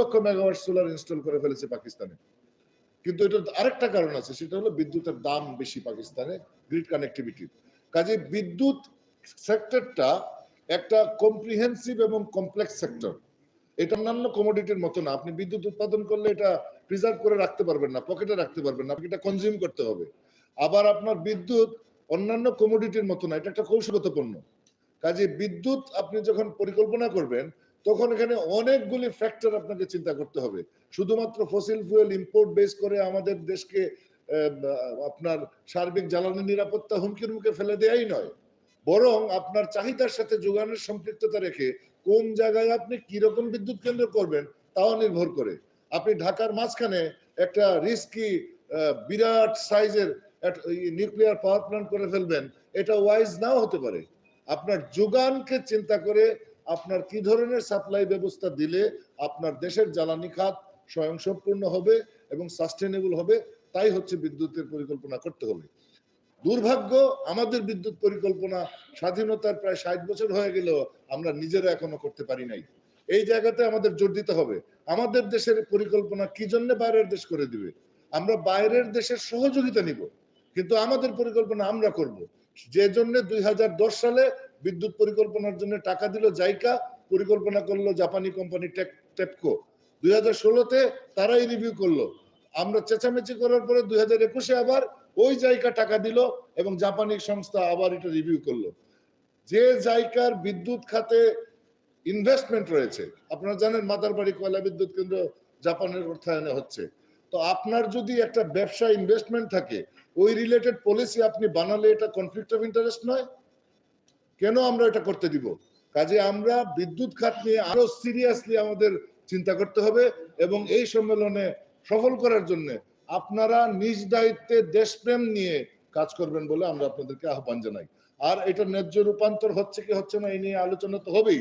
লক্ষ megawatt solar install করে ফেলেছে পাকিস্তানে। কিন্তু এটার আরেকটা কারণ আছে, সেটা হলো বিদ্যুতের দাম বেশি পাকিস্তানে গ্রিড কানেক্টিভিটি কাজে বিদ্যুৎ সেক্টরটা একটা কম্প্রিহেন্সিভ এবং কমপ্লেক্স সেক্টর এটা অন্যান্য কমোডিটির মতো না, আপনি বিদ্যুৎ উৎপাদন করলে এটা প্রিজার্ভ করে রাখতে পারবেন না পকেটে রাখতে পারবেন না, এটা কনজিউম করতে হবে। আবার আপনার বিদ্যুৎ অন্যান্য কমোডিটির মতো না, এটা একটা কৌশলগত পণ্য। কাজে বিদ্যুৎ আপনি যখন পরিকল্পনা করবেন তখন এখানে অনেকগুলি ফ্যাক্টর আপনাকে চিন্তা করতে হবে। শুধুমাত্র ফসিল ফুয়েল ইম্পোর্ট বেস করে আমাদের দেশকে আপনার সার্বিক জ্বালানি নিরাপত্তা হুমকির মুখে ফেলে দেয়াই নয়। বরং আপনার চাহিদার সাথে যোগানের সম্পৃক্ততা রেখে কোন জায়গায় আপনি কীরকম বিদ্যুৎ কেন্দ্র করবেন তাও নির্ভর করে। আপনি ঢাকার মাঝখানে একটা রিস্কি বিরাট সাইজের নিউক্লিয়ার পাওয়ার প্ল্যান্ট করে ফেলবেন, এটা ওয়াইজ নাও হতে পারে। আপনার যোগানকে চিন্তা করে আপনার কি ধরনের সাপ্লাই ব্যবস্থা দিলে আপনার দেশের জ্বালানি খাত স্বয়ংসম্পূর্ণ হবে এবং সাস্টেনেবল হবে? তাই হচ্ছে বিদ্যুতের পরিকল্পনা করতে হবে। দুর্ভাগ্য, আমাদের বিদ্যুৎ পরিকল্পনা স্বাধীনতার প্রায় ষাট বছর হয়ে গেলেও আমরা নিজেরা এখনও করতে পারি নাই। এই জায়গাতে আমাদের জোর দিতে হবে। আমাদের দেশের পরিকল্পনা কি জন্য বাইরের দেশ করে দিবে? আমরা বাইরের দেশের সহযোগিতা নিব। কিন্তু আমাদের পরিকল্পনা আমরা করব। যে জন্য দুই হাজার দশ সালে বিদ্যুৎ পরিকল্পনার জন্য টাকা দিল জাইকা, পরিকল্পনা করল জাপানি কোম্পানি টেপকো। দুই হাজার ষোলোতে তারাই রিভিউ করল। আমরা চেঁচামেচি করার পরে দুই হাজার একুশে আবার ওই জায়গা টাকা দিল এবং জাপানি সংস্থা আবার এটা রিভিউ করল। যে জায়গার বিদ্যুৎ খাতে ইনভেস্টমেন্ট রয়েছে, আপনারা জানেন মাদারবাড়ি কয়লা বিদ্যুৎ কেন্দ্র জাপানের অর্থায়নে হচ্ছে। তো আপনার যদি একটা ব্যবসা ইনভেস্টমেন্ট থাকে, ওই রিলেটেড পলিসি আপনি বানালে এটা কনফ্লিক্ট অফ ইন্টারেস্ট নয় কেন আমরা এটা করতে দিব? কাজে আমরা বিদ্যুৎ খাত নিয়ে আরও সিরিয়াসলি আমাদের চিন্তা করতে হবে এবং এই সম্মেলনে সফল করার জন্য আপনারা নিজ দায়িত্বে দেশপ্রেম নিয়ে কাজ করবেন বলে আমরা আপনাদেরকে আহ্বান জানাই। আর এটা ন্যায্য রূপান্তর হচ্ছে কি হচ্ছে না, এই নিয়ে আলোচনা তো হবেই।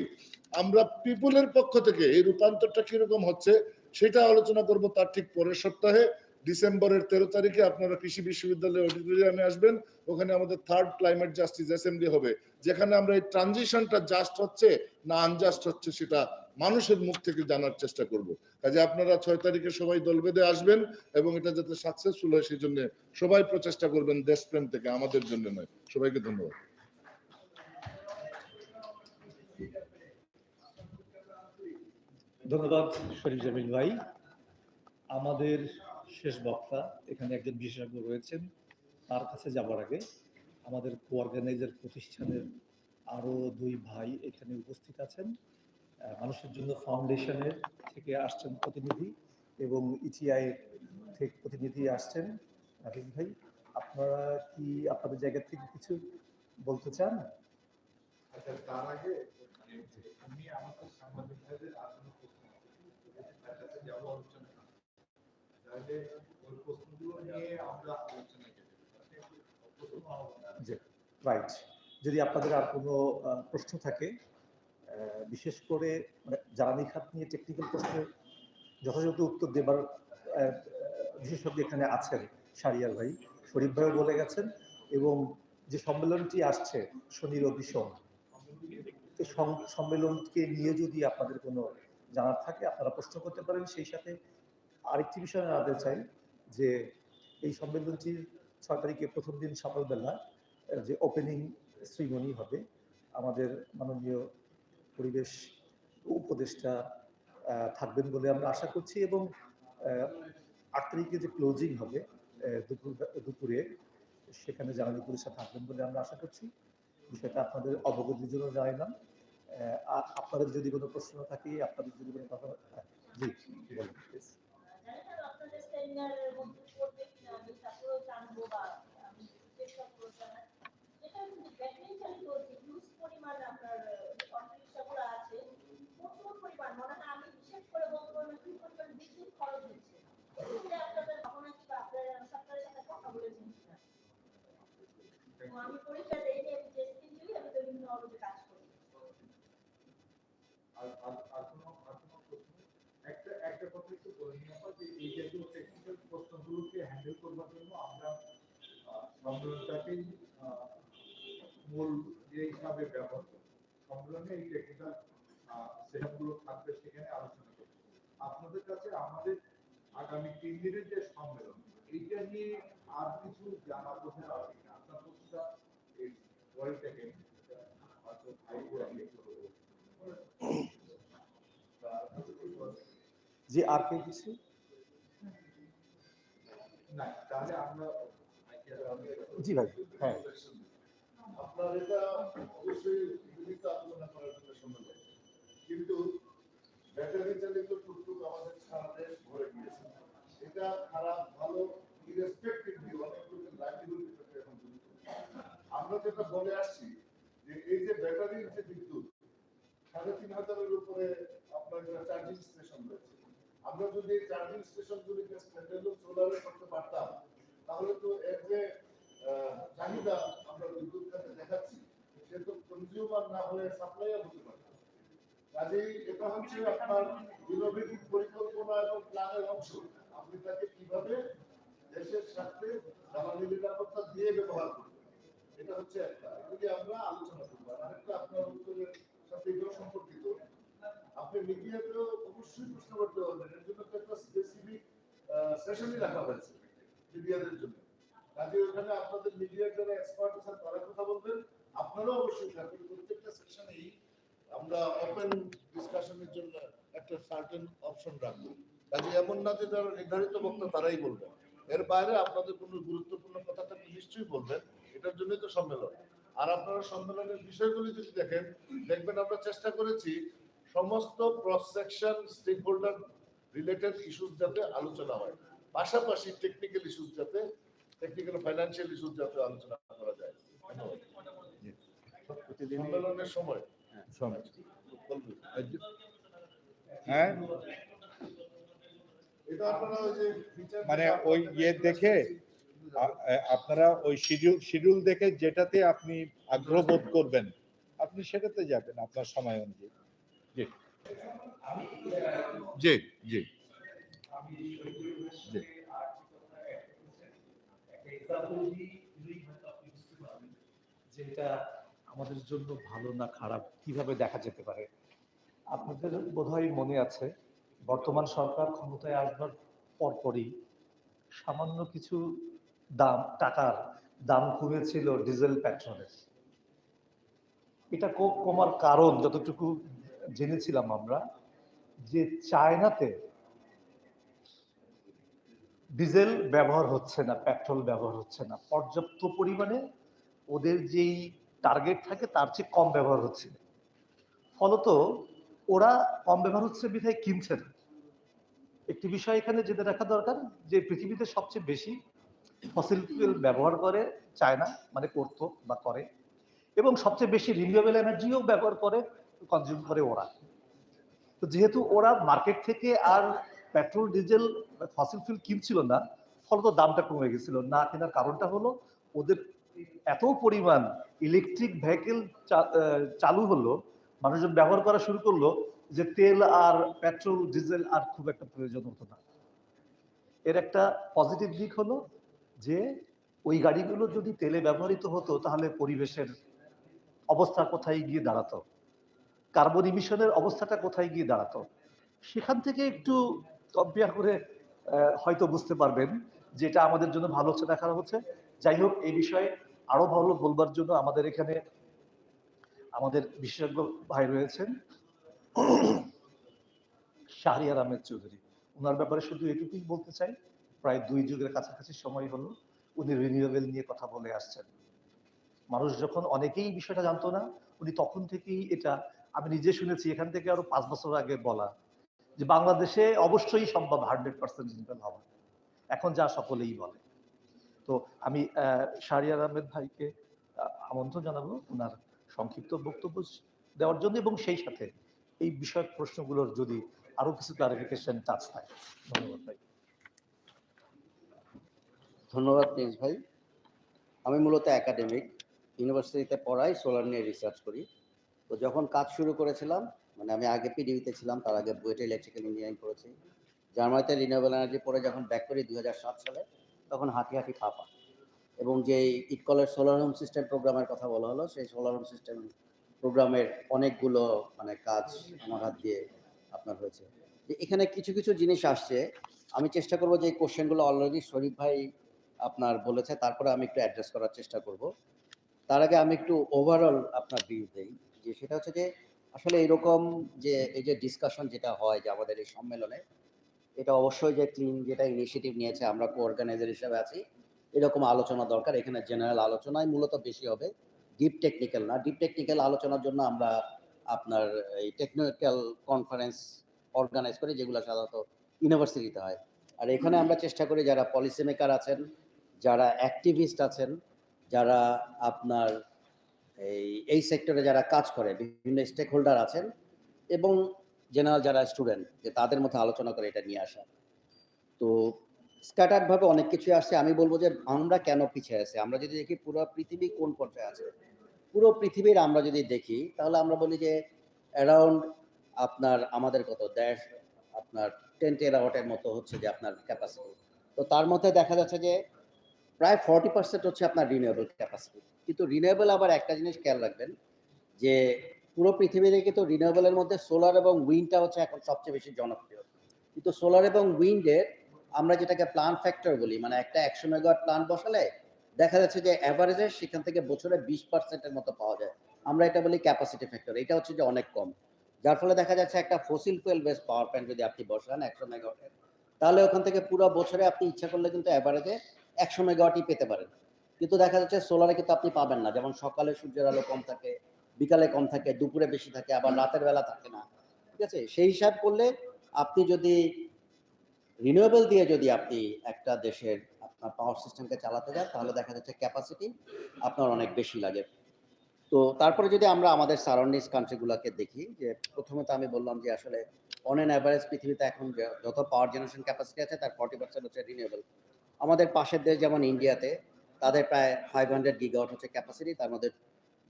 আমরা পিপুলের পক্ষ থেকে এই রূপান্তরটা কীরকম হচ্ছে, সেটা আলোচনা করব তার ঠিক পরের সপ্তাহে। ডিসেম্বরের তেরো তারিখে আপনারা কৃষি বিশ্ববিদ্যালয়ের অডিটোরিয়ামে আসবেন, ওখানে আমাদের থার্ড ক্লাইমেট জাস্টিস অ্যাসেম্বলি হবে, যেখানে আমরা এই ট্রানজিশনটা জাস্ট হচ্ছে না আনজাস্ট হচ্ছে সেটা মানুষের মুখ থেকে জানার চেষ্টা করব। কাজে আপনারা ছয় তারিখে সবাই দল বেঁধে আসবেন এবং এটা যাতে সাকসেসফুল হয় সেই জন্য সবাই প্রচেষ্টা করবেন দেশপ্রেম থেকে, আমাদের জন্য নয়। সবাইকে ধন্যবাদ। ধন্যবাদ শরীফ জামিল ভাই। আমাদের শেষ বক্তা, এখানে একজন বিশেষজ্ঞ রয়েছেন। তার কাছে যাবার আগে আমাদের কোঅর্গানাইজার প্রতিষ্ঠানের আরও দুই ভাই এখানে উপস্থিত আছেন। মানুষের জন্য ফাউন্ডেশনের থেকে আসছেন প্রতিনিধি এবং ইটিআই থেকে প্রতিনিধি আসছেন। রাফিজ ভাই, আপনারা কি আপনাদের জায়গা থেকে কিছু বলতে চান? আচ্ছা তার আগে আমি আমাদের সাংবাদিকদের আসলে রাইট যদি আপনাদের আর কোনো প্রশ্ন থাকে বিশেষ করে মানে জ্বালানি খাত নিয়ে টেকনিক্যাল প্রশ্নের যথাযথ উত্তর দেবার বিশেষজ্ঞ এখানে আছেন সারিয়ার ভাই। শরীফ ভাইও বলে গেছেন এবং যে সম্মেলনটি আসছে শনি, রবি, সোম সম্মেলনকে নিয়ে যদি আপনাদের কোনো জানার থাকে, আপনারা প্রশ্ন করতে পারেন, সেই সাথে আরেকটি বিষয় জানাতে চাই যে এই সম্মেলনটির ছয় তারিখে প্রথম দিন সকালবেলা যে ওপেনিং শ্রীমণি হবে আমাদের মাননীয় পরিবেশ উপদেষ্টা থাকবেন বলে আমরা আশা করছি এবং আট তারিখে যে ক্লোজিং হবে দুপুর দুপুরে সেখানে জ্বালানি পুলিশরা থাকবেন বলে আমরা আশা করছি। বিষয়টা আপনাদের অবগতির জন্য জানাইলাম আর আপনাদের যদি কোনো প্রশ্ন থাকে আপনাদের যদি কোনো কথা হ্যাঁ, জি বলুন। Please। সেমিনারের মধ্যে পড়বে কিনা আমি তারপরেও জানব বা আমি চেষ্টা করব জানার। যেটা কিন্তু ব্যাটারি চালিত হিউজ পরিমাণ আপনার অটোরিক্সাগুলো আছে। প্রচুর পরিমাণ। মনে হয় আমি বিশেষ করে বলতে পারব কি পরিমাণ বিদ্যুৎ খরচ হচ্ছে। এটা আপনাদের ভাবনা কি বা আপনারা সরকারের সাথে কথা বলেছেন কিনা। আমি পরীক্ষা দেই আমি টেস্টিং দিই আমি তো বিভিন্ন অবধি কাজ করি। আর আর আর কোনো আর কোনো প্রশ্ন একটা কথা একটু বলে নিয়ে আসা যে এই জাতীয় টেকনিক্যাল প্রশ্নগুলোকে হ্যান্ডেল করবার জন্য আমরা সম্মেলনটাকেই মূল যে হিসাবে ব্যবহার করব সম্মেলনে এই টেকনিক্যাল সেটআপগুলো থাকবে সেখানে আলোচনা করব। আপনাদের কাছে আমাদের আগামী তিন দিনের যে সম্মেলন, এইটা নিয়ে আর কিছু জানা বোঝা আছে কিনা? আপনার প্রশ্নটা এই পরে থেকে হয়তো ভাইবো যে আর কে কিছু? আমরা জি ভাই। হ্যাঁ। আপনার এটা অবশ্যই বিভিন্ন আলোচনা করার জন্য সম্মেলন কিন্তু ব্যাটারি চালিত টুকটুক আমাদের সারা দেশ ভরে গিয়েছে। এটা খারাপ ভালো ইরেসপেক্টিভলি অনেক লোকের লাইভলিহুডের সাথে এখন জড়িত। আমরা যেটা বলে আসছি যে এই যে ব্যাটারির যে বিদ্যুৎ সাড়ে তিন হাজারের উপরে আপনার চার্জিং স্টেশন রয়েছে আমরা যদি চার্জিং স্টেশনগুলিকে স্ট্যান্ডার্ড সোলারে করতে পারতাম, তাহলে তো এর যে চাহিদা আমরা বিদ্যুৎ খাতে দেখাচ্ছি, সে তো কনজিউমার না হয়ে সাপ্লাইয়ার হতে পারে কাজেই এটা হচ্ছে আপনার ইনোভেটিভ পরিকল্পনা এবং প্ল্যানের অংশ। আপনি তাকে কীভাবে দেশের স্বার্থে জ্বালানি নিরাপত্তা দিয়ে ব্যবহার করবেন, এটা হচ্ছে একটা। এগুলি আমরা আলোচনা করব। আর আরেকটা আপনার উত্তরের সাথে এগুলো সম্পর্কিত। আপনি মিডিয়াতেও প্রশ্ন করতে পারবেন এর জন্য একটা স্পেসিফিক সেশনই রাখা হয়েছে মিডিয়াদের জন্য। কাজে ওখানে আপনাদের মিডিয়ার যারা এক্সপার্ট আছেন, তারা কথা বলবেন। আপনারাও অবশ্যই থাকবেন। প্রত্যেকটা সেশনেই আমরা ওপেন ডিসকাশনের জন্য একটা সার্টেন অপশন রাখব। কাজে এমন না যে যারা নির্ধারিত বক্তা, তারাই বলবেন। এর বাইরে আপনাদের কোনো গুরুত্বপূর্ণ কথা থাকলে নিশ্চয়ই বলবেন। এটার জন্যই তো সম্মেলন। আর আপনারা সম্মেলনের বিষয়গুলি যদি দেখেন, দেখবেন আমরা চেষ্টা করেছি সমস্ত cross section stake holder related issues যাতে আলোচনা হয়। পাশাপাশি টেকনিক্যাল ইস্যুস যাতে টেকনিক্যাল ফাইন্যান্সিয়াল ইস্যুস যাতে আলোচনা করা যায়। সম্মেলনের সময়। হ্যাঁ? এটা আপনারা ওই যে feature মানে ওই ইয়ে দেখে আপনারা ওই শিডিউল শিডিউল দেখে যেটাতে আপনি আগ্রহ বোধ করবেন আপনি সেটাতে যাবেন আপনার সময় অনুযায়ী। জি জি। যেটা আমাদের জন্য ভালো না খারাপ, কীভাবে দেখা যেতে পারে? আপনাদের বোধহয় মনে আছে, বর্তমান সরকার ক্ষমতায় আসবার পরপরই সামান্য কিছু দাম, টাকার দাম কমেছিল ডিজেল পেট্রোলের। এটা কমার কারণ, যতটুকু জেনেছিলাম আমরা যে চায়নাতে ডিজেল ব্যবহার হচ্ছে না, পেট্রোল ব্যবহার হচ্ছে না। পর্যাপ্ত পরিমাণে ওদের যেই টার্গেট থাকে তার চেয়ে কম ব্যবহার হচ্ছে। ফলত ওরা কম ব্যবহার হচ্ছে বিধায় কিনছে না। একটি বিষয় এখানে জেনে রাখা দরকার যে পৃথিবীতে সবচেয়ে বেশি ফসিল ফুয়েল ব্যবহার করে চায়না মানে করতো বা করে, এবং সবচেয়ে বেশি রিনিউয়েবল এনার্জিও ব্যবহার করে। কনজিউম করে ওরা। তো যেহেতু ওরা মার্কেট থেকে আর পেট্রোল ডিজেল ফসিল ফুয়েল কিনছিল না, ফলত দামটা কমে গেছিল। না কেনার কারণটা হলো, ওদের এত পরিমাণ ইলেকট্রিক ভেহিকেল চালু হলো, মানুষজন ব্যবহার করা শুরু করল যে তেল আর পেট্রোল ডিজেল আর খুব একটা প্রয়োজন হতো না। এর একটা পজিটিভ দিক হলো যে, ওই গাড়িগুলো যদি তেলে ব্যবহৃত হতো, তাহলে পরিবেশের অবস্থা কোথায় গিয়ে দাঁড়াতো? কার্বন ইমিশনের অবস্থাটা কোথায় গিয়ে দাঁড়াতো? সেখান থেকে একটু কম্পেয়ার করে হয়তো বুঝতে পারবেন যে এটা আমাদের জন্য ভালো হচ্ছে না খারাপ হচ্ছে। যাই হোক, এই বিষয়ে আরও ভালো বলবার জন্য আমাদের এখানে আমাদের বিশেষজ্ঞ ভাই রয়েছেন শাহরিয়ার আহমেদ চৌধুরী। ওনার ব্যাপারে শুধু এটুকুই বলতে চাই, প্রায় দুই যুগের কাছাকাছি সময় হলো, উনি রিনিউয়েবল নিয়ে কথা বলে আসছেন। মানুষ যখন অনেকেই বিষয়টা জানতো না, উনি তখন থেকেই এটা আমি নিজে শুনেছি, এখান থেকে আরও পাঁচ বছর আগে বলা যে বাংলাদেশে অবশ্যই সম্ভব হান্ড্রেড পার্সেন্ট রিনিউয়েবল হওয়া। এখন যা সকলেই বলে। তো আমি শাহরিয়ার আহমেদ ভাইকে আমন্ত্রণ জানাব ওনার সংক্ষিপ্ত বক্তব্য দেওয়ার জন্য এবং সেই সাথে এই বিষয়ক প্রশ্নগুলোর যদি আরও কিছু ক্লারিফিকেশন টাচ থাকে। ধন্যবাদ ভাই। ধন্যবাদ প্রিন্স ভাই। আমি মূলত একাডেমিক ইউনিভার্সিটিতে পড়াই সোলার নিয়ে রিসার্চ করি। তো যখন কাজ শুরু করেছিলাম মানে আমি আগে পিডিবিতে ছিলাম, তার আগে বুয়েটে ইলেকট্রিক্যাল ইঞ্জিনিয়ারিং করেছি জার্মানিতে রিনিউয়েবল এনার্জি পরে যখন ব্যাক করি দু হাজার সাত সালে, তখন হাঁটি হাঁটি ফাঁপা এবং যে ইটকলের সোলার হোম সিস্টেম প্রোগ্রামের কথা বলা হলো, সেই সোলার হোম সিস্টেম প্রোগ্রামের অনেকগুলো মানে কাজ আমার হাত দিয়ে আপনার হয়েছে। যে এখানে কিছু কিছু জিনিস আসছে। আমি চেষ্টা করব যে এই কোশ্চেনগুলো অলরেডি শরীফ ভাই আপনার বলেছে, তারপরে আমি একটু অ্যাড্রেস করার চেষ্টা করব। তার আগে আমি একটু ওভারঅল আপনার ভিউ দেই। যে সেটা হচ্ছে যে আসলে এরকম যে এই যে ডিসকাশন যেটা হয় যে আমাদের এই সম্মেলনে, এটা অবশ্যই যে ক্লিন যেটা ইনিশিয়েটিভ নিয়েছে আমরা কো অর্গানাইজার হিসেবে আছি, এরকম আলোচনা দরকার। এখানে জেনারেল আলোচনায় মূলত বেশি হবে ডিপ টেকনিক্যাল না। ডিপ টেকনিক্যাল আলোচনার জন্য আমরা আপনার এই টেকনিক্যাল কনফারেন্স অর্গানাইজ করি, যেগুলো সাধারণত ইউনিভার্সিটিতে হয়। আর এখানে আমরা চেষ্টা করি যারা পলিসি মেকার আছেন, যারা অ্যাক্টিভিস্ট আছেন, যারা আপনার এই এই সেক্টরে যারা কাজ করে, বিভিন্ন স্টেক হোল্ডার আছেন এবং জেনারেল যারা স্টুডেন্ট যে তাদের মধ্যে আলোচনা করে এটা নিয়ে আসা। তো স্ক্যাটার্ড ভাবে অনেক কিছুই আসছে। আমি বলব যে আমরা কেন পিছিয়ে আছি? আমরা যদি দেখি পুরো পৃথিবী কোন পর্যায়ে আছে? পুরো পৃথিবীর আমরা যদি দেখি, তাহলে আমরা বলি যে অ্যারাউন্ড আপনার, আমাদের কত? দেশ আপনার টেন টেরাওয়াটের মতো হচ্ছে যে আপনার ক্যাপাসিটি তো তার মধ্যে দেখা যাচ্ছে যে প্রায় ফর্টি পার্সেন্ট হচ্ছে আপনার রিনিউয়েবল ক্যাপাসিটি কিন্তু রিনিউয়েবল আবার একটা জিনিস খেয়াল রাখবেন, যে পুরো পৃথিবীতে কিন্তু রিনিউয়েবলের মধ্যে সোলার এবং উইন্ডটা হচ্ছে এখন সবচেয়ে বেশি জনপ্রিয়। কিন্তু সোলার এবং উইন্ডের আমরা যেটাকে প্লান ফ্যাক্টর বলি মানে একটা একশো মেগাওয়াট প্লান্ট বসালে দেখা যাচ্ছে যে অ্যাভারেজে সেখান থেকে বছরে বিশ পার্সেন্টের মতো পাওয়া যায়। আমরা এটা বলি ক্যাপাসিটি ফ্যাক্টর এটা হচ্ছে যে অনেক কম। যার ফলে দেখা যাচ্ছে একটা fossil fuel base power plant যদি আপনি বসান একশো মেগাওয়াটের তাহলে ওখান থেকে পুরো বছরে আপনি ইচ্ছা করলে কিন্তু অ্যাভারেজে একশো মেগাওয়াটই পেতে পারেন। কিন্তু দেখা যাচ্ছে সোলারে কিন্তু আপনি পাবেন না। যেমন সকালে সূর্যের আলো কম থাকে, বিকালে কম থাকে, দুপুরে বেশি থাকে, আবার রাতের বেলা থাকে না। ঠিক আছে? সেই হিসাব করলে আপনি যদি রিনিউয়েবল দিয়ে যদি আপনি একটা দেশের আপনার পাওয়ার সিস্টেমকে চালাতে যান, তাহলে দেখা যাচ্ছে ক্যাপাসিটি আপনার অনেক বেশি লাগে। তো তারপরে যদি আমরা আমাদের সারাউন্ডিংস কান্ট্রিগুলোকে দেখি, যে প্রথমত আমি বললাম যে আসলে অন অ্যান অ্যাভারেজ পৃথিবীতে এখন যত পাওয়ার জেনারেশন ক্যাপাসিটি আছে, তার ফর্টি পার্সেন্ট হচ্ছে রিনিউয়েবল আমাদের পাশের দেশ যেমন ইন্ডিয়াতে তাদের প্রায় ফাইভ হান্ড্রেড গিগাওয়াট হচ্ছে ক্যাপাসিটি তার মধ্যে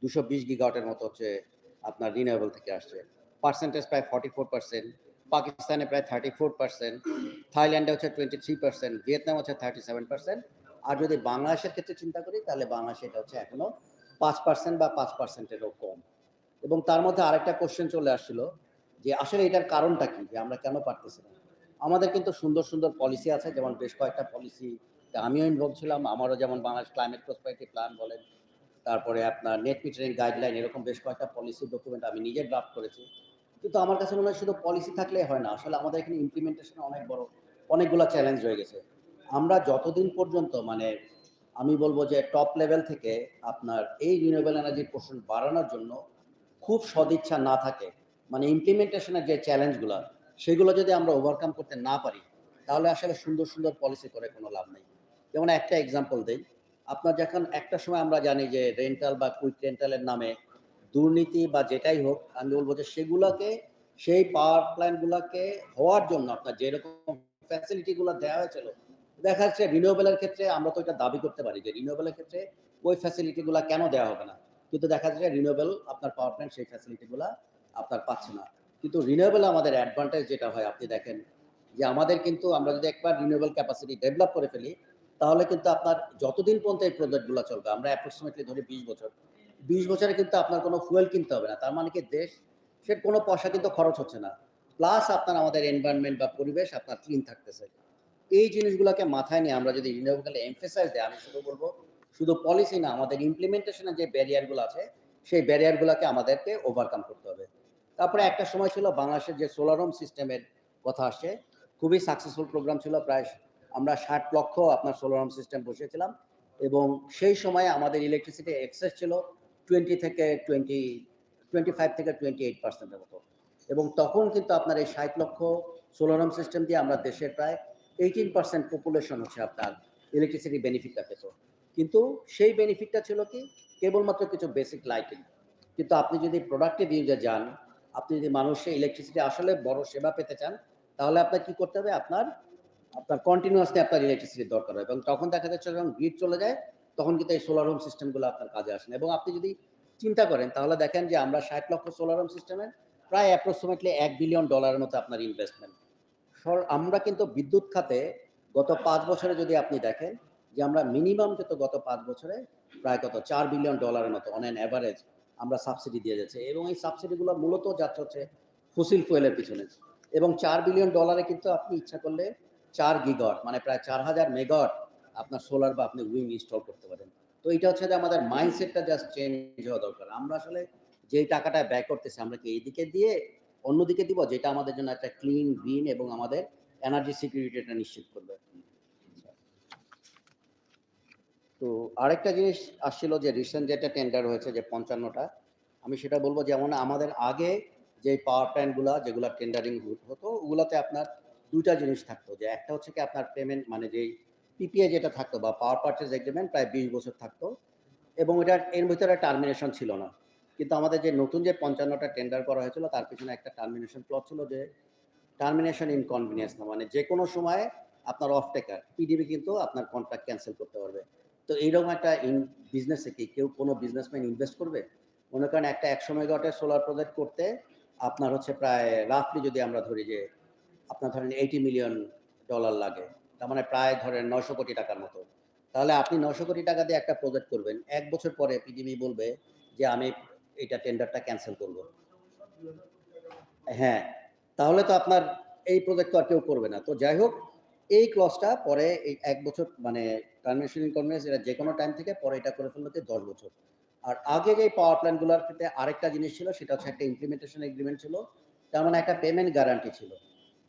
দুশো বিশ গিগাওয়াটের মতো হচ্ছে আপনার রিনিউয়েবল থেকে আসছে। পার্সেন্টেজ প্রায় ফর্টি ফোর পার্সেন্ট পাকিস্তানে প্রায় থার্টি ফোর পার্সেন্ট থাইল্যান্ডে হচ্ছে টোয়েন্টি থ্রি পার্সেন্ট ভিয়েতনাম হচ্ছে থার্টি সেভেন পার্সেন্ট আর যদি বাংলাদেশের ক্ষেত্রে চিন্তা করি, তাহলে বাংলাদেশে এটা হচ্ছে এখনও পাঁচ পার্সেন্ট বা পাঁচ পার্সেন্টেরও কম। এবং তার মধ্যে আরেকটা কোশ্চেন চলে আসছিল, যে আসলে এটার কারণটা কি, যে আমরা কেন পারতেছি না? আমাদের কিন্তু সুন্দর সুন্দর পলিসি আছে, যেমন বেশ কয়েকটা পলিসি আমিও ইনভলভ ছিলাম, আমারও যেমন বাংলাদেশ ক্লাইমেট প্রসপারিটি প্ল্যান বলেন, তারপরে আপনার নেট মিটারিং গাইডলাইন এরকম বেশ কয়েকটা পলিসি ডকুমেন্ট আমি নিজে ড্রাফট করেছি। কিন্তু আমার কাছে মনে হয় শুধু পলিসি থাকলে হয় না, আসলে আমাদের এখানে ইমপ্লিমেন্টেশনে অনেক বড়, অনেকগুলো চ্যালেঞ্জ রয়ে গেছে। আমরা যতদিন পর্যন্ত মানে আমি বলব যে টপ লেভেল থেকে আপনার এই রিনিউয়েবল এনার্জির পোর্শন বাড়ানোর জন্য খুব সদিচ্ছা না থাকে মানে ইমপ্লিমেন্টেশনের যে চ্যালেঞ্জগুলো সেগুলো যদি আমরা ওভারকাম করতে না পারি, তাহলে আসলে সুন্দর সুন্দর পলিসি করে কোনো লাভ নেই। যেমন একটা এক্সাম্পল দেই। আপনার যখন একটা সময় আমরা জানি যে রেন্টাল বা কুইক রেন্টালের নামে দুর্নীতি বা যেটাই হোক, আমি বলব যে সেগুলোকে, সেই পাওয়ার প্ল্যান্টগুলোকে হওয়ার জন্য আপনার যেরকম ফ্যাসিলিটিগুলো দেওয়া হয়েছিল, দেখা যাচ্ছে রিনিউয়েবলের ক্ষেত্রে আমরা তো এটা দাবি করতে পারি যে রিনিউয়েবলের ক্ষেত্রে ওই ফ্যাসিলিটিগুলো কেন দেওয়া হবে না? কিন্তু দেখা যাচ্ছে রিনিউয়েবল আপনার পাওয়ার প্ল্যান্ট সেই ফ্যাসিলিটিগুলো আপনার পাচ্ছে না। কিন্তু রিনিউয়েবল আমাদের অ্যাডভান্টেজ যেটা হয়, আপনি দেখেন যে আমাদের কিন্তু আমরা যদি একবার রিনিউয়েবল ক্যাপাসিটি ডেভেলপ করে ফেলি তাহলে কিন্তু আপনার যতদিন পর্যন্ত এই প্রজেক্টগুলো চলবে, আমরা অ্যাপ্রক্সিমেটলি ধরি বিশ বছর, বিশ বছরে কিন্তু আপনার কোনো ফুয়েল কিনতে হবে না, তার মানে কি দেশ, সে কোনো পয়সা কিন্তু খরচ হচ্ছে না। প্লাস আপনার আমাদের এনভায়রনমেন্ট বা পরিবেশ, আপনার ক্লিন থাকতেছে। এই জিনিসগুলোকে মাথায় নিয়ে আমরা যদি রিনিউয়েবল এমফেসাইজ দেয় আমি শুধু বলব, শুধু পলিসি না, আমাদের ইমপ্লিমেন্টেশনের যে ব্যারিয়ারগুলো আছে, সেই ব্যারিয়ারগুলোকে আমাদেরকে ওভারকাম করতে হবে। তারপরে একটা সময় ছিল বাংলাদেশের যে সোলারম সিস্টেমের কথা আসে খুবই সাকসেসফুল প্রোগ্রাম ছিল, প্রায় আমরা ষাট লক্ষ আপনার সোলারম সিস্টেম বসিয়েছিলাম এবং সেই সময় আমাদের ইলেকট্রিসিটি এক্সেস ছিল টোয়েন্টি থেকে টোয়েন্টি টোয়েন্টি ফাইভ থেকে টোয়েন্টি এইট পার্সেন্টের মতো। এবং তখন কিন্তু আপনার এই ষাট লক্ষ সোলারম সিস্টেম দিয়ে আমরা দেশের প্রায় এইটিন পার্সেন্ট পপুলেশন হচ্ছে আপনার ইলেকট্রিসিটি বেনিফিটটা পেত। কিন্তু সেই বেনিফিটটা ছিল কি? কেবলমাত্র কিছু বেসিক লাইটিং কিন্তু আপনি যদি প্রোডাক্টিভ ইউজে যান, আপনি যদি মানুষের ইলেকট্রিসিটি আসলে বড় সেবা পেতে চান, তাহলে আপনার কি করতে হবে? আপনার আপনার কন্টিনিউয়াসলি আপনার ইলেকট্রিসিটির দরকার হয় এবং তখন দেখা যাচ্ছে যখন গ্রিড চলে যায়, তখন কিন্তু এই সোলার হোম সিস্টেমগুলো আপনার কাজে আসে না। এবং আপনি যদি চিন্তা করেন, তাহলে দেখেন যে আমরা ষাট লক্ষ সোলার হোম সিস্টেমের প্রায় অ্যাপ্রক্সিমেটলি এক বিলিয়ন ডলারের মতো আপনার ইনভেস্টমেন্ট আমরা কিন্তু বিদ্যুৎ খাতে গত পাঁচ বছরে যদি আপনি দেখেন, যে আমরা মিনিমাম কিন্তু গত পাঁচ বছরে প্রায় কত? চার বিলিয়ন ডলারের মতো অন অ্যান অ্যাভারেজ আমরা সাবসিডি দিয়ে যাচ্ছে। এবং এই সাবসিডিগুলো মূলত যাচ্ছে হচ্ছে ফসিল ফুয়েলের পিছনে। এবং চার বিলিয়ন ডলারে কিন্তু আপনি ইচ্ছা করলে চার গিগাওয়াট মানে প্রায় চার হাজার মেগাওয়াট আপনার সোলার বা আপনি উইং ইনস্টল করতে পারেন। তো এটা হচ্ছে যে আমাদের মাইন্ডসেটটা জাস্ট চেঞ্জ হওয়া দরকার। আমরা আসলে যেই টাকাটা ব্যয় করতেছি, আমরা কি এইদিকে দিয়ে অন্যদিকে দিব, যেটা আমাদের জন্য একটা ক্লিন গ্রিন এবং আমাদের এনার্জি সিকিউরিটিটা নিশ্চিত করবে? তো আরেকটা জিনিস আসছিল যে রিসেন্ট যেটা টেন্ডার হয়েছে যে পঞ্চান্নটা, আমি সেটা বলব যেমন আমাদের আগে যে পাওয়ার প্ল্যান্টগুলো যেগুলো টেন্ডারিং হতো, ওগুলোতে আপনার দুইটা জিনিস থাকতো যে একটা হচ্ছে কি আপনার পেমেন্ট মানে যেই পিপিএ যেটা থাকতো বা পাওয়ার পারচেজ এগ্রিমেন্ট প্রায় বিশ বছর থাকতো এবং এটা এর ভিতরে টার্মিনেশন ছিল না। কিন্তু আমাদের যে নতুন যে পঞ্চান্নটা টেন্ডার করা হয়েছিল, তার পিছনে একটা টার্মিনেশন ক্লজ ছিল যে টার্মিনেশন ইনকনভিনিয়েন্স না মানে যে কোনো সময় আপনার অফ টেকার পিডিবি কিন্তু আপনার কন্ট্রাক্ট ক্যান্সেল করতে পারবে। তো এইরকম একটা ইন বিজনেসে কি কেউ কোনো বিজনেসম্যান ইনভেস্ট করবে? মনে করেন একটা একশো মেগাওয়াটের সোলার প্রজেক্ট করতে, আপনার হচ্ছে প্রায় রাফলি যদি আমরা ধরি যে আপনার ধরেন এইটি মিলিয়ন ডলার লাগে, তার মানে প্রায় ধরেন নশো কোটি টাকার মতো। তাহলে আপনি নশো কোটি টাকা দিয়ে একটা প্রজেক্ট করবেন, এক বছর পরে পিডিবি বলবে যে আমি এটা টেন্ডারটা ক্যান্সেল করব। হ্যাঁ তাহলে তো আপনার এই প্রজেক্ট তো আর কেউ করবে না। তো যাই হোক, এই ক্লসটা পরে এই এক বছর মানে টার্মিনেশন ইনকনভেন্স এটা যে কোনো টাইম থেকে পরে এটা করে ফেলতে দশ বছর। আর আগে যে পাওয়ার প্ল্যান্টগুলোর ক্ষেত্রে আরেকটা জিনিস ছিল, সেটা হচ্ছে একটা ইমপ্লিমেন্টেশন এগ্রিমেন্ট ছিল, তার মানে একটা পেমেন্ট গ্যারান্টি ছিল।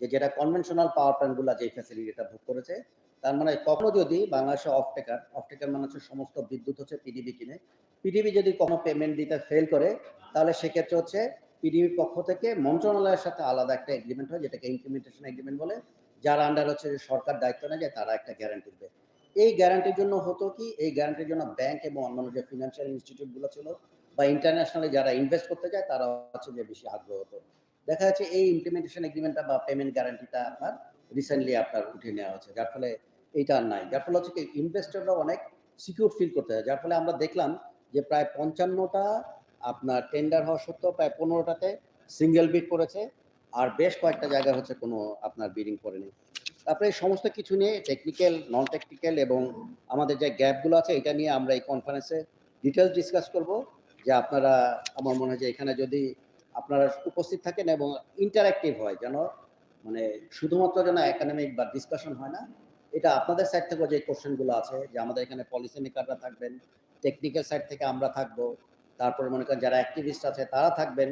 যে যেটা কনভেনশনাল পাওয়ার প্ল্যান্টগুলো যে ফ্যাসিলিটিটা ভোগ করেছে, তার মানে কখনো যদি বাংলাদেশে অফ টেকার অফ টেকার মানে হচ্ছে সমস্ত বিদ্যুৎ হচ্ছে পিডিবি কিনে পিডিবি যদি কোনো পেমেন্ট দিতে ফেল করে, তাহলে সেক্ষেত্রে হচ্ছে পিডিবির পক্ষ থেকে মন্ত্রণালয়ের সাথে আলাদা একটা এগ্রিমেন্ট হয়, যেটাকে ইমপ্লিমেন্টেশন এগ্রিমেন্ট বলে, যার আন্ডার হচ্ছে যে সরকার দায়িত্ব নেয় যে তারা একটা গ্যারান্টি দেবে। এই গ্যারান্টির জন্য হতো কি, এই গ্যারান্টির জন্য ব্যাংক এবং অন্যান্য যে ফিনান্সিয়াল ইনস্টিটিউটগুলো ছিল, বা ইন্টারন্যাশনালি যারা ইনভেস্ট করতে যায় তারা হচ্ছে যে বেশি আগ্রহ হতো। দেখা যাচ্ছে এই ইমপ্লিমেন্টেশন এগ্রিমেন্টটা বা পেমেন্ট গ্যারান্টিটা আপনার রিসেন্টলি আপনার উঠে নেওয়া হচ্ছে যার ফলে এইটা আর নাই। যার ফলে হচ্ছে কি ইনভেস্টররা অনেক সিকিউর ফিল করতে হয় যার ফলে আমরা দেখলাম যে প্রায় পঞ্চান্নটা আপনার টেন্ডার হওয়া সত্ত্বেও প্রায় পনেরোটাতে সিঙ্গেল বিড করেছে আর বেশ কয়েকটা জায়গা হচ্ছে কোনো আপনার বিডিং করেনি। তারপরে এই সমস্ত কিছু নিয়ে টেকনিক্যাল নন টেকনিক্যাল এবং আমাদের যে গ্যাপগুলো আছে, এটা নিয়ে আমরা এই কনফারেন্সে ডিটেলস ডিসকাস করব। যে আপনারা, আমার মনে হয় যে এখানে যদি আপনারা উপস্থিত থাকেন এবং ইন্টারাক্টিভ হয় যেন মানে শুধুমাত্র যেন একাডেমিক বা ডিসকাশন হয় না, এটা আপনাদের সাইড থেকে যে কোশ্চেনগুলো আছে, যে আমাদের এখানে পলিসি মেকাররা থাকবেন টেকনিক্যাল সাইড থেকে আমরা থাকব, তারপরে মনে করেন যারা অ্যাক্টিভিস্ট আছে তারা থাকবেন,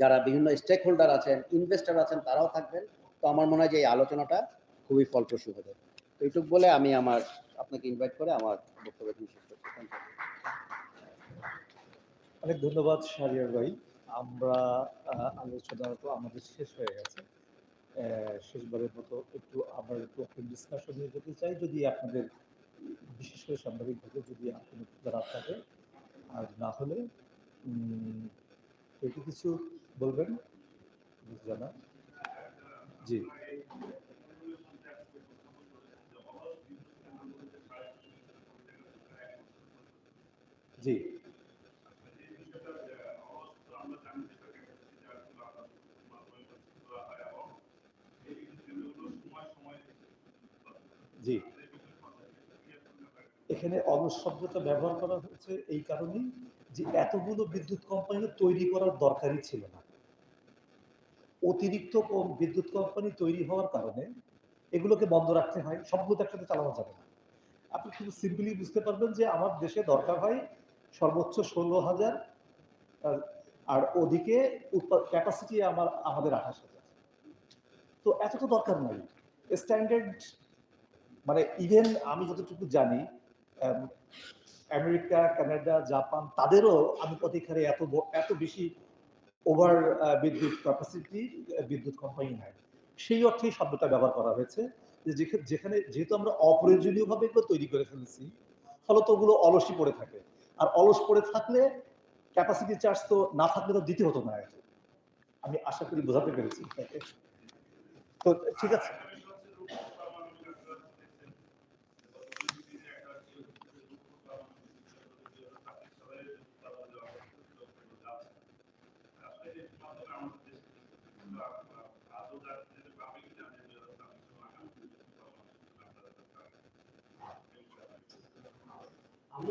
যারা বিভিন্ন স্টেক হোল্ডার আছেন ইনভেস্টার আছেন তারাও থাকবেন, তো আমার মনে হয় যে এই আলোচনাটা খুবই ফলপ্রসূ হবে। তো এইটুক বলে আমি আমার, আপনাকে ইনভাইট করে আমার বক্তব্য শেষ অনেক ধন্যবাদ শারিয়ার ভাই। আমরা আলোচনা তো আমাদের শেষ হয়ে গেছে। শেষবারের মতো একটু আমরা একটু ওপেন ডিসকাশন নিয়ে যেতে চাই। যদি আপনাদের, বিশেষ করে সাংবাদিকভাবে যদি আপনি জানার থাকে, আর না হলে একটু কিছু বলবেন? জানা? জি। জি। জি। এখানে অলস ব্যবহার করা হয়েছে এই কারণেই যে এতগুলো বিদ্যুৎ কোম্পানি তৈরি করার দরকারই ছিল না। অতিরিক্ত বিদ্যুৎ কোম্পানি তৈরি হওয়ার কারণে এগুলোকে বন্ধ রাখতে হয়, সবগুলো একসাথে চালানো যাবে না। আপনি শুধু সিম্পলি বুঝতে পারবেন যে আমার দেশে দরকার হয় সর্বোচ্চ ষোলো হাজার, আর ওদিকে ক্যাপাসিটি আমার, আমাদের আঠাশ হাজার। তো এত তো দরকার নাই। স্ট্যান্ডার্ড মানে ইভেন আমি যতটুকু জানি আমেরিকা, কানাডা, জাপান, তাদেরও আনুপাতিক হারে এত এত বেশি ওভার বিদ্যুৎ ক্যাপাসিটি বিদ্যুৎ কোম্পানি নাই। সেই অর্থেই শব্দটা ব্যবহার করা হয়েছে যে যেখানে যেহেতু আমরা অপ্রয়োজনীয়ভাবে এগুলো তৈরি করে ফেলেছি, ফলত ওগুলো অলসই পড়ে থাকে। আর অলস পড়ে থাকলে ক্যাপাসিটি চার্জ তো না থাকলে তো দিতে হতো না। আমি আশা করি বোঝাতে পেরেছি। তো ঠিক আছে আমি আমি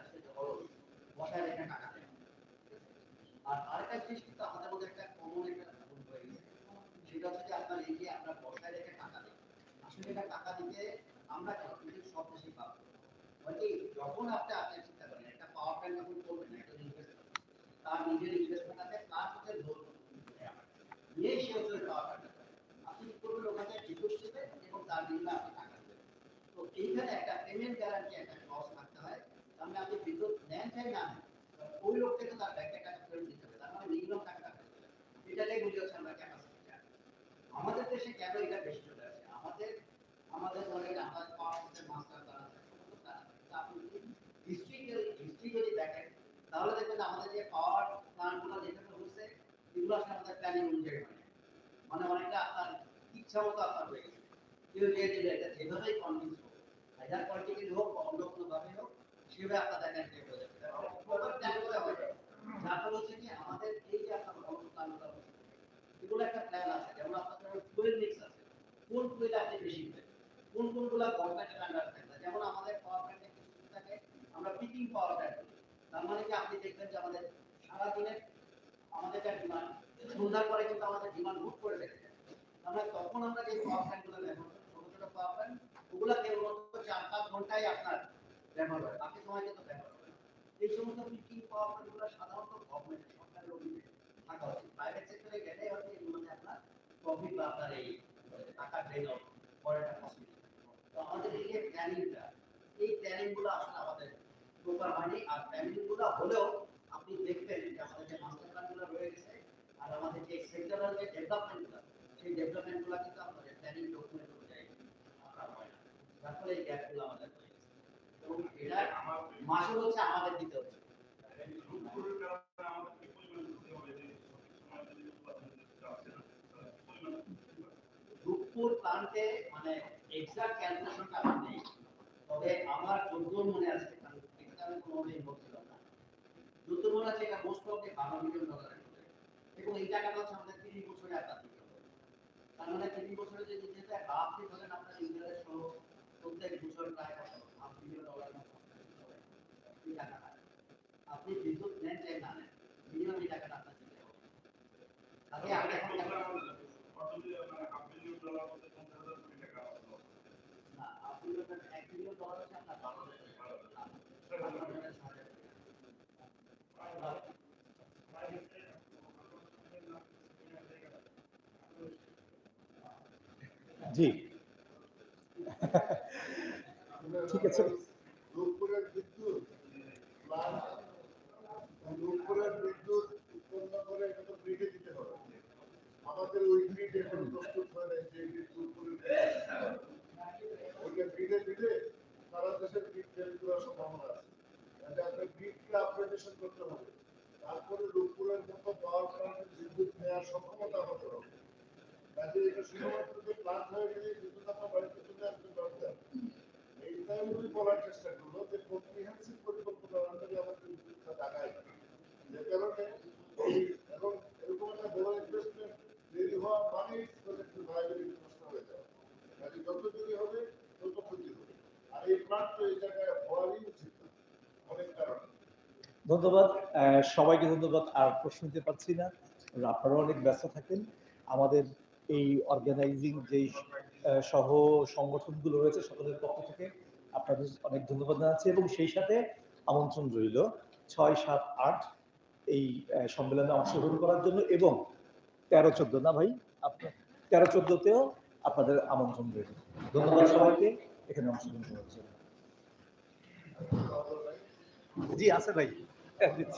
বসায় রেখে টাকা দেয় আর আরেকটা জিনিস কিন্তু আমাদের মধ্যে একটা কমন একটা ভুল হয়ে গেছে। সেটা হচ্ছে যে আপনার এই যে আপনার বসায় রেখে টাকা দেয়, আসলে এটা টাকা দিতে আমরা কেন কিন্তু সব দেশেই পাবো। মানে যখন আপনি আপনি চিন্তা করেন, একটা পাওয়ার প্ল্যান্ট যখন করবেন, একটা ইনভেস্ট তার নিজের ইনভেস্টমেন্ট আছে, তার হচ্ছে লোন নিয়ে সে হচ্ছে পাওয়ার প্ল্যান্ট আপনি কি করবেন, ওখানে বিদ্যুৎ দেবেন এবং তার বিনিময়ে আপনি টাকা দেবেন। তো এইখানে একটা পেমেন্ট গ্যারান্টি একটা ক্লজ থাকতে হয়। তার মানে আপনি বিদ্যুৎ মানে আমরা আমাদের দেশে কেন এটা বেশি চলে আসে আমাদের আমাদের ধরেন আমাদের পাওয়ার মাস্টার আপনি হিস্ট্রি হিস্ট্রি যদি দেখেন তাহলে দেখবেন আমাদের যে পাওয়ার প্ল্যান্টগুলো যেখানে হচ্ছে এগুলো আসলে আমাদের প্ল্যানিং অনুযায়ী হয় মানে অনেকটা আপনার ইচ্ছা মতো আপনার হয়ে গেছে কেউ যে যে এটা যেভাবেই কনভিন্স হোক হাজার পলিটিক্যালি হোক বা অন্য কোনো ভাবে হোক কোন কোন আমরা মানে যে আমাদের ডিমান্ড করে যায়। আমরা তখন আমরা যে পাওয়ার প্ল্যান্টগুলো ব্যবহার করি, ছোট ছোট পাওয়ার প্ল্যান্ট ওগুলা কেবলমাত্র চার পাঁচ ঘন্টায় আপনার ব্যবহার হয় কিন্তু ব্যবহার হয় আর আমাদের যে মাস্টার আর যে সেক্টরাল যে ডেভেলপমেন্টগুলো, সেই ডেভেলপমেন্টগুলো কিন্তু ডকুমেন্ট অনুযায়ী আপনার হয় না। ফলে এই গ্যাপগুলো আমাদের হয়ে মানে এক্সাক্ট ক্যালকুলেশনটা আমার নেই, তবে আমার যদ্দূর আছে কারণ এটাতে আমি কোনোভাবে ইনভলভ ছিলাম না। যদ্দূর আছে এটা মোস্ট অফ বারো মিলিয়ন ডলার এবং এই টাকাটা হচ্ছে আমাদের তিরিশ বছরে মানে যদি যেতে হাফ দিয়ে ধরেন আপনার ইন্টারেস্ট সহ প্রত্যেক বছর প্রায় কত হাফ মিলিয়ন ডলার এই টাকাটা আপনি বিদ্যুৎ নেন চাই না নেন মিনিমাম এই টাকাটা আপনার দিতে হবে তাতে আপনি এখন না, আপনি যখন এক মিলিয়ন ডলার হচ্ছে আপনার বারো হাজার টাকা। আপনার জন্য ছয় হাজার টাকা। জি ঠিক আছে রূপপুরের বিদ্যুৎ প্লান্ট রূপপুরের বিদ্যুৎ উৎপন্ন করে এটা তো গ্রিডে দিতে হবে আমাদের ওই গ্রিড এখন প্রস্তুত হয় নাই যে গ্রিড রূপপুরের ওইটা গ্রিডে দিলে সারা দেশের গ্রিড ফেল করার সম্ভাবনা আছে কাজে আপনার গ্রিডকে আপগ্রেডেশন করতে হবে তারপরে রূপপুরের মতো পাওয়ার প্ল্যান্টের বিদ্যুৎ নেওয়ার সক্ষমতা আমাদের হবে কাজে এটা শুধুমাত্র যে প্লান্ট হয়ে গেলে বিদ্যুৎ আপনার বাড়িতে চলে আসবে দরকার এইটাই উনি বলার চেষ্টা করল যে কম্প্রিহেন্সিভ পরিকল্পনার আন্ডারে আমাদের বিদ্যুৎটা লাগাই যে কারণে এই এবং এরকম একটা বড় ইনভেস্টমেন্ট দেরি হওয়া মানেই প্রজেক্টের ভাইবিলিটি নষ্ট হয়ে যাওয়া কাজে যত দেরি হবে তত ক্ষতি হবে আর এই প্লান্ট তো এই জায়গায় হওয়ারই উচিত না অনেক কারণে ধন্যবাদ। সবাইকে ধন্যবাদ। আর প্রশ্ন নিতে পারছি না। আপনারা অনেক ব্যস্ত থাকেন। আমাদের এই অর্গানাইজিং যেই সহ সংগঠনগুলো রয়েছে সকলের পক্ষ থেকে আপনাদের অনেক ধন্যবাদ জানাচ্ছি এবং সেই সাথে আমন্ত্রণ রইল ছয় সাত আট এই সম্মেলনে অংশগ্রহণ করার জন্য এবং তেরো চোদ্দ, না ভাই? আপনার তেরো চোদ্দতেও আপনাদের আমন্ত্রণ রইল। ধন্যবাদ সবাইকে। এখানে অংশগ্রহণ করার জন্য। জি, আছে ভাই। satélite.